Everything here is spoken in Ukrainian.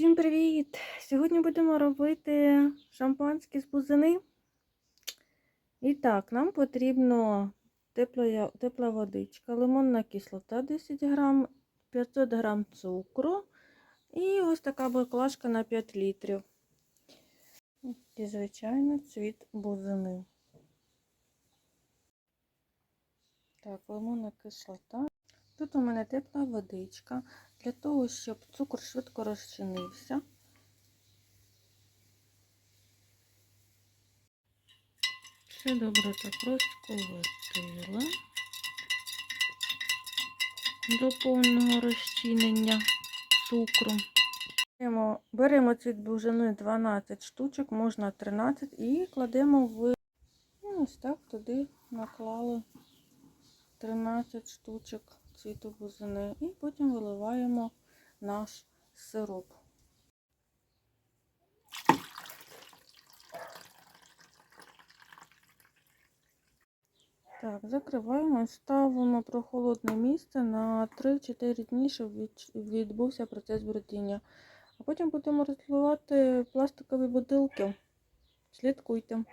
Всім привіт! Сьогодні будемо робити шампанське з бузини. І так, нам потрібно тепла, тепла водичка, лимонна кислота 10 грам, 500 грам цукру і ось така баклажка на 5 літрів. І, звичайно, цвіт бузини. Так, лимонна кислота. Тут у мене тепла водичка для того, щоб цукор швидко розчинився. Все добре так розколотила до повного розчинення цукру. Беремо, беремо цвіт бужини 12 штучок, можна 13 і кладемо в ну, ось так туди наклали 13 штучок цвіту бузини і потім виливаємо наш сироп. Так, закриваємо ставимо прохолодне місце на 3-4 дні, щоб відбувся процес бродіння. А потім будемо розливати пластикові бутилки. Слідкуйте.